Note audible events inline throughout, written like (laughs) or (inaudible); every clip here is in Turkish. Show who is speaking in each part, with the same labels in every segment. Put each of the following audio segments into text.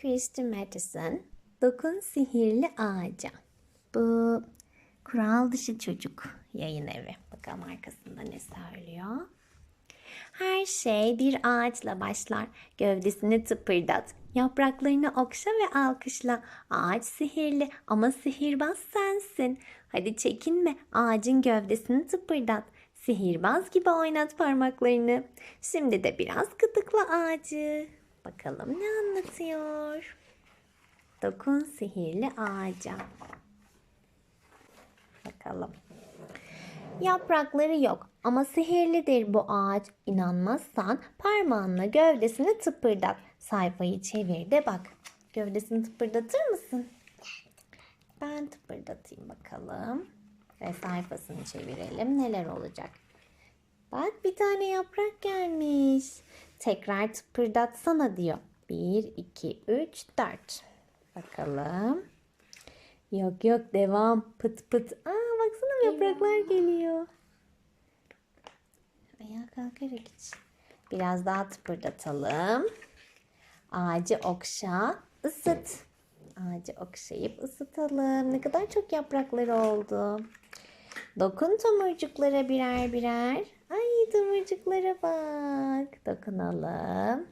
Speaker 1: Christy Matheson Dokun Sihirli Ağaca. Bu kural dışı çocuk yayın evi. Bakalım arkasında ne söylüyor. Her şey bir ağaçla başlar. Gövdesini tıpırdat. Yapraklarını okşa ve alkışla. Ağaç sihirli ama sihirbaz sensin. Hadi çekinme ağacın gövdesini tıpırdat. Sihirbaz gibi oynat parmaklarını. Şimdi de biraz gıdıkla ağacı. Bakalım ne anlatıyor. Dokun sihirli ağaca. Bakalım. Yaprakları yok ama sihirlidir bu ağaç. İnanmazsan parmağınla gövdesini tıpırdat. Sayfayı çevir de bak. Gövdesini tıpırdatır mısın? Ben tıpırdatayım bakalım. Ve sayfasını çevirelim. Neler olacak? Bak bir tane yaprak gelmiş. Tekrar tıpırdatsana diyor. 1, 2, 3, 4. Bakalım. Yok yok devam. Pıt pıt. Aa baksana yapraklar geliyor. Ayağa kalkarak iç. Biraz daha tıpırdatalım. Ağacı okşa, ısıt. Ağacı okşayıp ısıtalım. Ne kadar çok yaprakları oldu. Dokun tomurcuklara birer birer. Ay tomurcuklara bak. Dokunalım.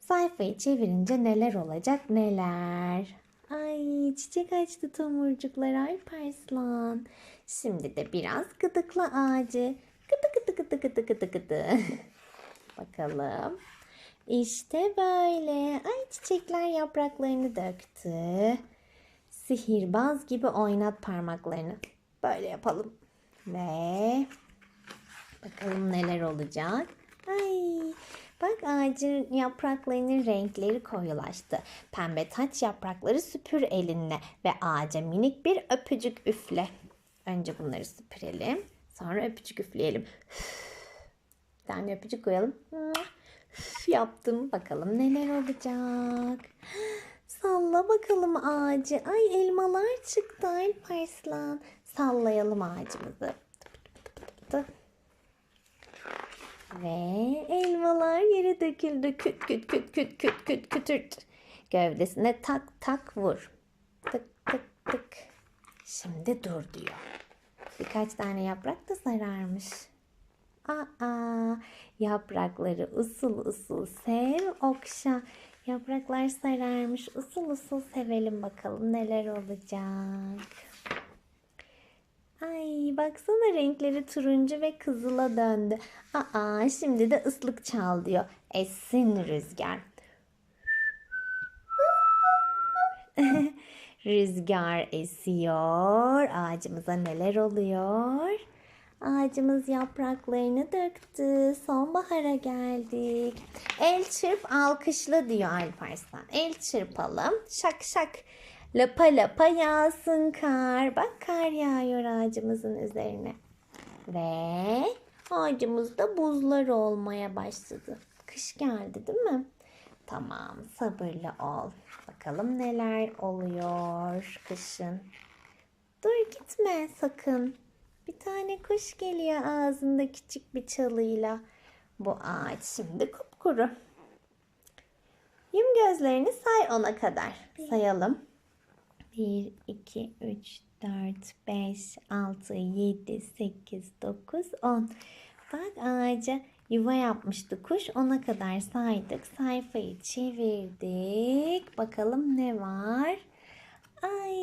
Speaker 1: Sayfayı çevirince neler olacak neler. Ay çiçek açtı tomurcuklar Alparslan. Şimdi de biraz gıdıkla ağacı. Gıdı gıdı gıdı gıdı gıdı gıdı. (laughs) Bakalım. İşte böyle. Ay çiçekler yapraklarını döktü. Sihirbaz gibi oynat parmaklarını. Böyle yapalım. Ve bakalım neler olacak. Ay bak ağacın yapraklarının renkleri koyulaştı. Pembe taç yaprakları süpür elinle ve ağaca minik bir öpücük üfle. Önce bunları süpürelim. Sonra öpücük üfleyelim. Bir tane öpücük koyalım. Yaptım. Bakalım neler olacak. Salla bakalım ağacı. Ay elmalar çıktı Alparslan. Sallayalım ağacımızı. Ve elmalar yere döküldü. Küt küt küt küt küt küt kütürt. Gövdesine tak tak vur. Tık tık tık. Şimdi dur diyor. Birkaç tane yaprak da sararmış. Aa, yaprakları usul usul sev, okşa. Yapraklar sararmış. Usul usul sevelim bakalım neler olacak. Ay baksana renkleri turuncu ve kızıla döndü. Aa şimdi de ıslık çal diyor. Essin rüzgar. (laughs) Rüzgar esiyor. Ağacımıza neler oluyor? Ağacımız yapraklarını döktü. Sonbahara geldik. El çırp alkışla diyor Alparslan. El çırpalım. Şak şak. Lapa lapa yağsın kar. Bak kar yağıyor ağacımızın üzerine. Ve ağacımızda buzlar olmaya başladı. Kış geldi değil mi? Tamam sabırlı ol. Bakalım neler oluyor kışın. Dur gitme sakın. Bir tane kuş geliyor ağzında küçük bir çalıyla. Bu ağaç şimdi kupkuru. Yum gözlerini say ona kadar. Sayalım. 1, 2, 3, 4, 5, 6, 7, 8, 9, 10. Bak ağaca yuva yapmıştı kuş. Ona kadar saydık. Sayfayı çevirdik. Bakalım ne var? Ay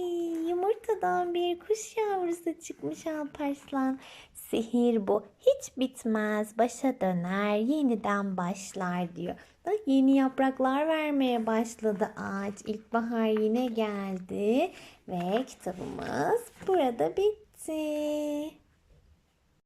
Speaker 1: yumurtadan bir kuş yavrusu çıkmış Alparslan. Sihir bu. Hiç bitmez. Başa döner. Yeniden başlar diyor. Bak yeni yapraklar vermeye başladı ağaç. İlkbahar yine geldi. Ve kitabımız burada bitti.